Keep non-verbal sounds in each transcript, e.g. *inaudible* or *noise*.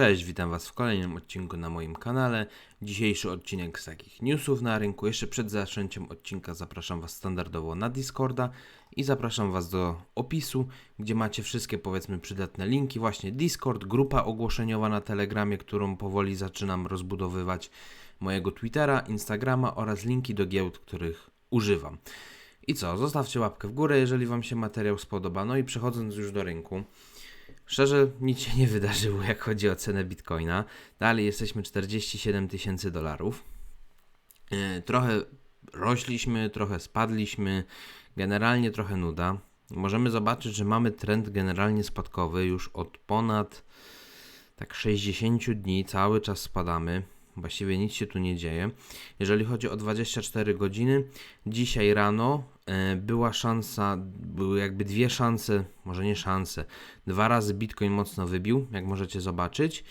Cześć, witam Was w kolejnym odcinku na moim kanale. Dzisiejszy odcinek z takich newsów na rynku. Jeszcze przed zaczęciem odcinka zapraszam Was standardowo na Discorda i zapraszam Was do opisu, gdzie macie wszystkie powiedzmy przydatne linki. Właśnie Discord, grupa ogłoszeniowa na Telegramie, którą powoli zaczynam rozbudowywać, mojego Twittera, Instagrama oraz linki do giełd, których używam. I co, zostawcie łapkę w górę, jeżeli Wam się materiał spodoba. No i przechodząc już do rynku. Szczerze, nic się nie wydarzyło, *laughs* jak chodzi o cenę bitcoina. Dalej jesteśmy 47 tysięcy dolarów. Yy, Trochę rośliśmy, trochę spadliśmy, generalnie trochę nuda. Możemy zobaczyć, że mamy trend generalnie spadkowy już od ponad tak 60 dni, cały czas spadamy. Właściwie nic się tu nie dzieje. Jeżeli chodzi o 24 godziny, dzisiaj rano e, była szansa, były jakby dwie szanse, może nie szanse. Dwa razy Bitcoin mocno wybił, jak możecie zobaczyć.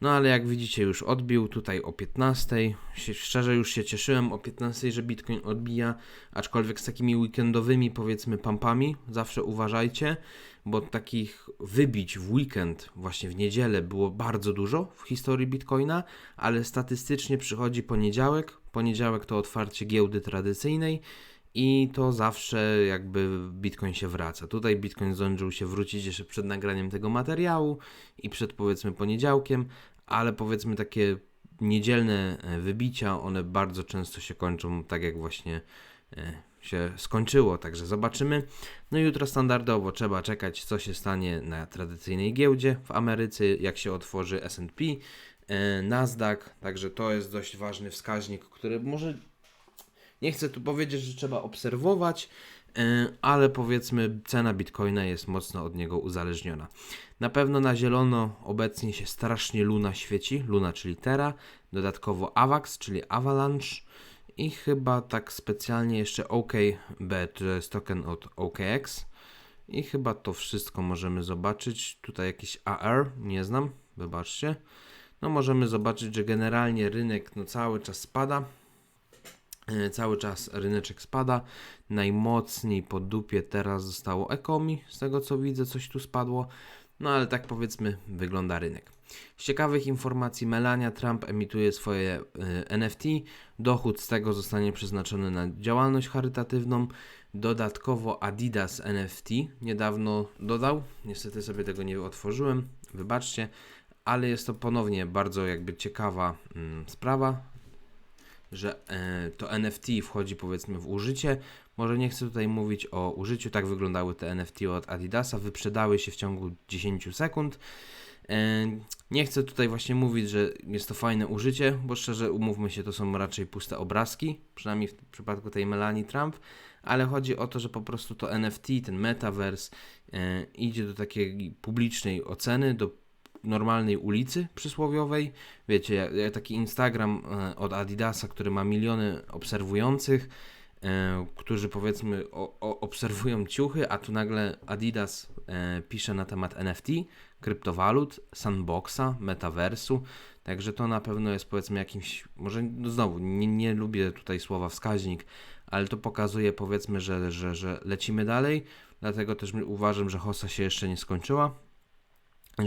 No ale jak widzicie już odbił tutaj o 15. Się- Szczerze już się cieszyłem o 15, że Bitcoin odbija, aczkolwiek z takimi weekendowymi powiedzmy pumpami zawsze uważajcie, bo takich wybić w weekend, właśnie w niedzielę było bardzo dużo w historii Bitcoina, ale statystycznie przychodzi poniedziałek. Poniedziałek to otwarcie giełdy tradycyjnej i to zawsze jakby Bitcoin się wraca. Tutaj Bitcoin zdążył się wrócić jeszcze przed nagraniem tego materiału i przed powiedzmy poniedziałkiem, ale powiedzmy takie niedzielne e, wybicia, one bardzo często się kończą tak jak właśnie e, się skończyło, także zobaczymy. No i jutro standardowo trzeba czekać, co się stanie na tradycyjnej giełdzie w Ameryce, jak się otworzy S&P, e, Nasdaq, także to jest dość ważny wskaźnik, który może nie chcę tu powiedzieć, że trzeba obserwować, e, ale powiedzmy cena bitcoina jest mocno od niego uzależniona. Na pewno na zielono obecnie się strasznie Luna świeci, Luna czyli Terra, dodatkowo AVAX, czyli Avalanche i chyba tak specjalnie jeszcze OKB, to jest token od OKX i chyba to wszystko możemy zobaczyć. Tutaj jakiś AR, nie znam, wybaczcie. No możemy zobaczyć, że generalnie rynek no cały czas spada. E, Cały czas ryneczek spada. Najmocniej po dupie teraz zostało Ekomi, z tego co widzę, coś tu spadło. No ale tak powiedzmy wygląda rynek. Z ciekawych informacji Melania Trump emituje swoje y, NFT. Dochód z tego zostanie przeznaczony na działalność charytatywną. Dodatkowo Adidas NFT niedawno dodał. Niestety sobie tego nie otworzyłem, wybaczcie, ale jest to ponownie bardzo jakby ciekawa mm, sprawa że e, to NFT wchodzi powiedzmy w użycie. Może nie chcę tutaj mówić o użyciu, tak wyglądały te NFT od Adidasa, wyprzedały się w ciągu 10 sekund. E, nie chcę tutaj właśnie mówić, że jest to fajne użycie, bo szczerze umówmy się, to są raczej puste obrazki, przynajmniej w przypadku tej Melanie Trump, ale chodzi o to, że po prostu to NFT, ten metaverse e, idzie do takiej publicznej oceny, do normalnej ulicy przysłowiowej. Wiecie, jak, taki Instagram e, od Adidasa, który ma miliony obserwujących, e, którzy powiedzmy obserwują ciuchy, a tu nagle Adidas e, pisze na temat NFT, kryptowalut, sandboxa, metaversu. Także to na pewno jest powiedzmy jakimś, może no znowu nie, nie lubię tutaj słowa wskaźnik, ale to pokazuje powiedzmy, że, że, że lecimy dalej. Dlatego też uważam, że hossa się jeszcze nie skończyła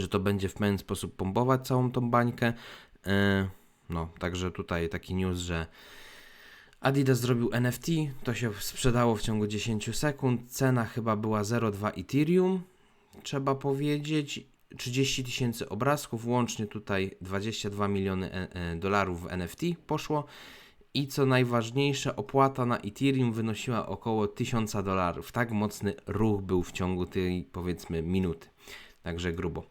że to będzie w pewien sposób pompować całą tą bańkę. E, No, także tutaj taki news, że Adidas zrobił NFT, to się sprzedało w ciągu 10 sekund. Cena chyba była 0,2 Ethereum, trzeba powiedzieć. 30 tysięcy obrazków, łącznie tutaj 22 miliony e, e, dolarów w NFT poszło. I co najważniejsze, opłata na Ethereum wynosiła około 1000 dolarów. Tak mocny ruch był w ciągu tej powiedzmy minuty. Także grubo.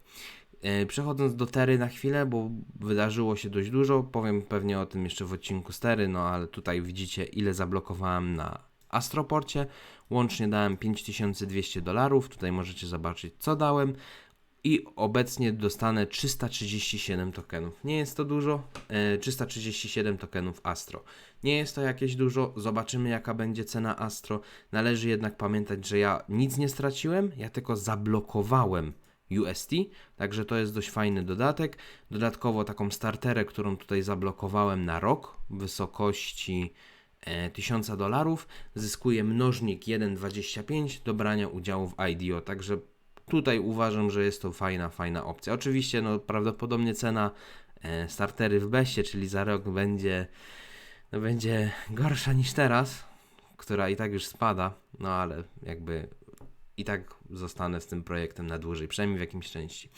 E, Przechodząc do Tery na chwilę, bo wydarzyło się dość dużo, powiem pewnie o tym jeszcze w odcinku z Tery, no ale tutaj widzicie ile zablokowałem na Astroporcie. Łącznie dałem 5200 dolarów, tutaj możecie zobaczyć co dałem i obecnie dostanę 337 tokenów. Nie jest to dużo, e, 337 tokenów Astro. Nie jest to jakieś dużo, zobaczymy jaka będzie cena Astro. Należy jednak pamiętać, że ja nic nie straciłem, ja tylko zablokowałem UST, także to jest dość fajny dodatek. Dodatkowo taką starterę, którą tutaj zablokowałem na rok w wysokości e, 1000 dolarów, zyskuje mnożnik 1,25 do brania udziału w IDO, także tutaj uważam, że jest to fajna, fajna opcja. Oczywiście, no prawdopodobnie cena e, startery w Beście, czyli za rok będzie, no, będzie gorsza niż teraz, która i tak już spada, no ale jakby i tak zostanę z tym projektem na dłużej, przynajmniej w jakimś części.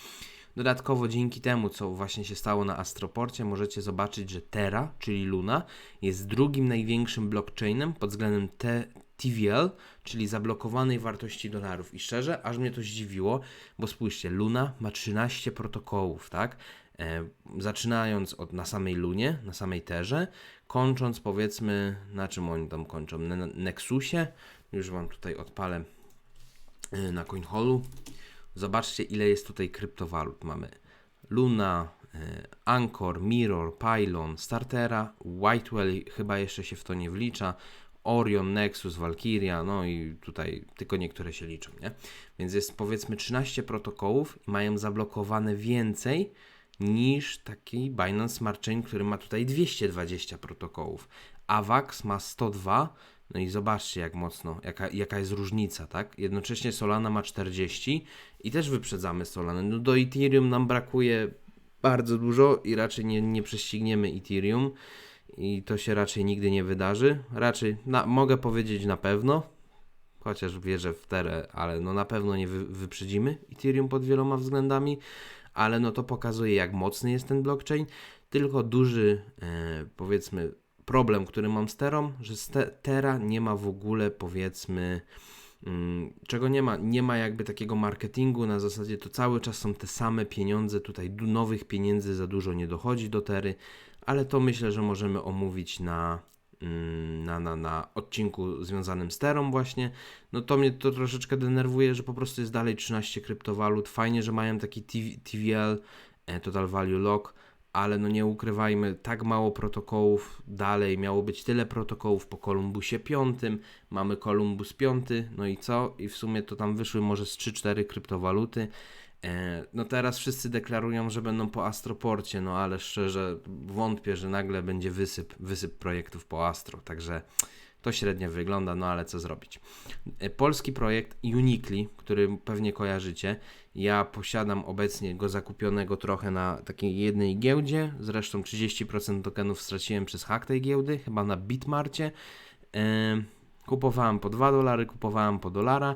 Dodatkowo dzięki temu, co właśnie się stało na Astroporcie, możecie zobaczyć, że Terra, czyli Luna, jest drugim największym blockchainem pod względem T TVL, czyli zablokowanej wartości dolarów. I szczerze, aż mnie to zdziwiło, bo spójrzcie, Luna ma 13 protokołów, tak? E, zaczynając od na samej Lunie, na samej Terze, kończąc powiedzmy, na czym oni tam kończą? Na Nexusie, już Wam tutaj odpalę na CoinHolu. Zobaczcie, ile jest tutaj kryptowalut. Mamy Luna, e, Anchor, Mirror, Pylon, Startera, Whitewell chyba jeszcze się w to nie wlicza, Orion, Nexus, Valkyria, no i tutaj tylko niektóre się liczą, nie? Więc jest powiedzmy 13 protokołów i mają zablokowane więcej niż taki Binance Smart Chain, który ma tutaj 220 protokołów. AVAX ma 102, no i zobaczcie jak mocno, jaka, jaka jest różnica, tak? Jednocześnie Solana ma 40 i też wyprzedzamy Solanę. No do Ethereum nam brakuje bardzo dużo i raczej nie, nie prześcigniemy Ethereum i to się raczej nigdy nie wydarzy. Raczej na, mogę powiedzieć na pewno, chociaż wierzę w terę, ale no na pewno nie wy, wyprzedzimy Ethereum pod wieloma względami, ale no to pokazuje jak mocny jest ten blockchain. Tylko duży, e, powiedzmy, problem, który mam z Terą, że z te, Tera nie ma w ogóle, powiedzmy, mm, czego nie ma? Nie ma jakby takiego marketingu, na zasadzie to cały czas są te same pieniądze, tutaj nowych pieniędzy za dużo nie dochodzi do Tery, ale to myślę, że możemy omówić na, mm, na, na, na odcinku związanym z Terą właśnie. No to mnie to troszeczkę denerwuje, że po prostu jest dalej 13 kryptowalut. Fajnie, że mają taki TVL, e, Total Value Lock, ale no nie ukrywajmy, tak mało protokołów dalej, miało być tyle protokołów po Kolumbusie 5, mamy Kolumbus 5, no i co? I w sumie to tam wyszły może z 3-4 kryptowaluty. E, no teraz wszyscy deklarują, że będą po Astroporcie, no ale szczerze wątpię, że nagle będzie wysyp, wysyp projektów po Astro, także to średnio wygląda, no ale co zrobić. E, polski projekt Unikli, który pewnie kojarzycie, ja posiadam obecnie go zakupionego trochę na takiej jednej giełdzie, zresztą 30% tokenów straciłem przez hak tej giełdy, chyba na Bitmarcie. E, kupowałem po 2 dolary, kupowałem po dolara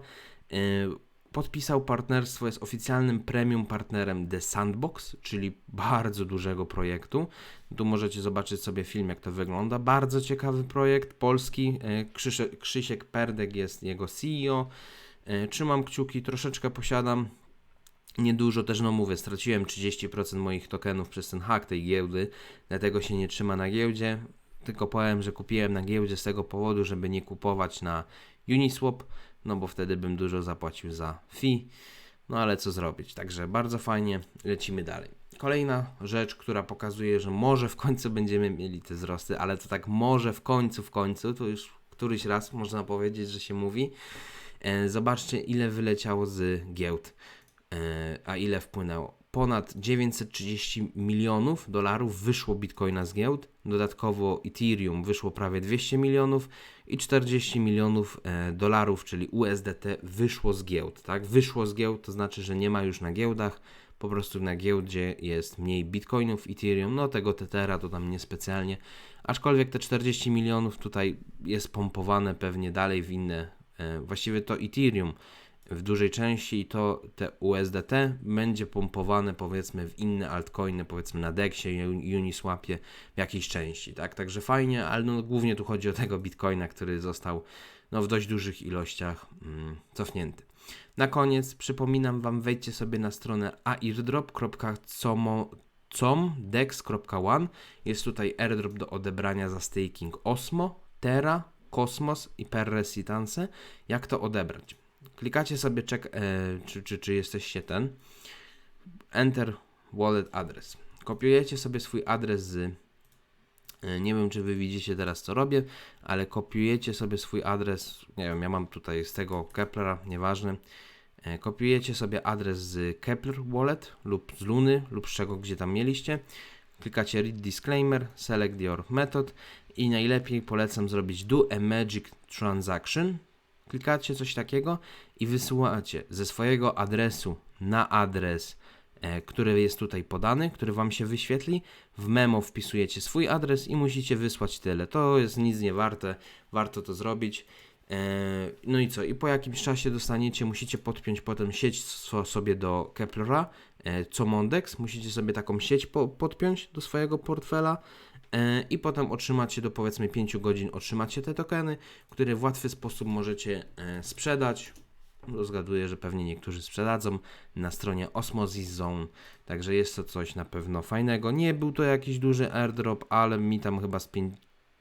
podpisał partnerstwo, jest oficjalnym premium partnerem The Sandbox, czyli bardzo dużego projektu. Tu możecie zobaczyć sobie film, jak to wygląda. Bardzo ciekawy projekt polski. E, Krzysiek, Krzysiek Perdek jest jego CEO. E, trzymam kciuki, troszeczkę posiadam. Niedużo też, no mówię, straciłem 30% moich tokenów przez ten hack tej giełdy, dlatego się nie trzyma na giełdzie. Tylko powiem, że kupiłem na giełdzie z tego powodu, żeby nie kupować na Uniswap no bo wtedy bym dużo zapłacił za fee. No ale co zrobić? Także bardzo fajnie, lecimy dalej. Kolejna rzecz, która pokazuje, że może w końcu będziemy mieli te wzrosty, ale to tak może w końcu, w końcu, to już któryś raz można powiedzieć, że się mówi. E, zobaczcie, ile wyleciało z giełd, a ile wpłynęło ponad 930 milionów dolarów wyszło bitcoina z giełd, dodatkowo Ethereum wyszło prawie 200 milionów i 40 milionów e, dolarów, czyli USDT wyszło z giełd, tak? Wyszło z giełd, to znaczy, że nie ma już na giełdach, po prostu na giełdzie jest mniej bitcoinów, Ethereum, no tego Tethera to tam niespecjalnie, aczkolwiek te 40 milionów tutaj jest pompowane pewnie dalej w inne, e, właściwie to Ethereum w dużej części to te USDT będzie pompowane powiedzmy w inne altcoiny, powiedzmy na Dexie, Uniswapie w jakiejś części, tak? Także fajnie, ale no głównie tu chodzi o tego Bitcoina, który został no, w dość dużych ilościach mm, cofnięty. Na koniec przypominam Wam, wejdźcie sobie na stronę airdrop.comdex.one. Jest tutaj airdrop do odebrania za staking Osmo, Terra, Cosmos i Perresitance. Jak to odebrać? Klikacie sobie check, e, czy, czy, czy jesteście ten. Enter wallet address. Kopiujecie sobie swój adres z. E, nie wiem, czy wy widzicie teraz, co robię, ale kopiujecie sobie swój adres. Nie wiem, ja mam tutaj z tego Keplera, nieważne. E, kopiujecie sobie adres z Kepler Wallet lub z Luny lub z czego, gdzie tam mieliście. Klikacie Read Disclaimer, Select Your Method i najlepiej polecam zrobić Do a Magic Transaction klikacie coś takiego i wysyłacie ze swojego adresu na adres, e, który jest tutaj podany, który Wam się wyświetli. W memo wpisujecie swój adres i musicie wysłać tyle. To jest nic nie warte, warto to zrobić. E, No i co? I po jakimś czasie dostaniecie, musicie podpiąć potem sieć so- sobie do Keplera, e, co Mondex. Musicie sobie taką sieć po- podpiąć do swojego portfela i potem otrzymacie do powiedzmy 5 godzin otrzymacie te tokeny, które w łatwy sposób możecie e, sprzedać. Zgaduję, że pewnie niektórzy sprzedadzą na stronie Osmosis Zone, także jest to coś na pewno fajnego. Nie był to jakiś duży airdrop, ale mi tam chyba z, pięć-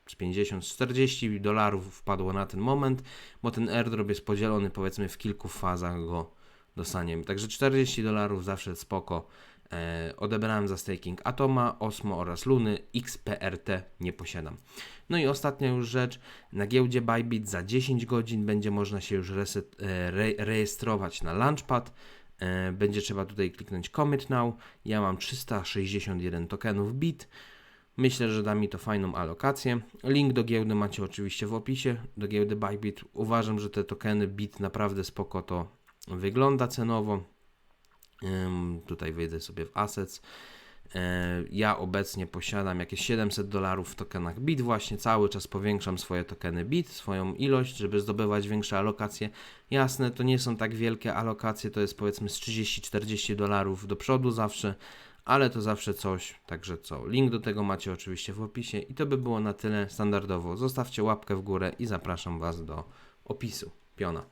z 50-40 dolarów wpadło na ten moment, bo ten airdrop jest podzielony powiedzmy w kilku fazach go dostaniemy. Także 40 dolarów zawsze spoko. E, odebrałem za staking Atoma, Osmo oraz Luny, XPRT nie posiadam. No i ostatnia już rzecz, na giełdzie Bybit za 10 godzin będzie można się już reset, e, re, rejestrować na Launchpad. E, będzie trzeba tutaj kliknąć Commit Now. Ja mam 361 tokenów BIT. Myślę, że da mi to fajną alokację. Link do giełdy macie oczywiście w opisie, do giełdy Bybit. Uważam, że te tokeny BIT naprawdę spoko to wygląda cenowo. Tutaj wejdę sobie w Assets. E, Ja obecnie posiadam jakieś 700 dolarów w tokenach BIT. Właśnie cały czas powiększam swoje tokeny BIT, swoją ilość, żeby zdobywać większe alokacje. Jasne, to nie są tak wielkie alokacje, to jest powiedzmy z 30-40 dolarów do przodu zawsze, ale to zawsze coś. Także co? Link do tego macie oczywiście w opisie. I to by było na tyle standardowo. Zostawcie łapkę w górę i zapraszam Was do opisu. Piona.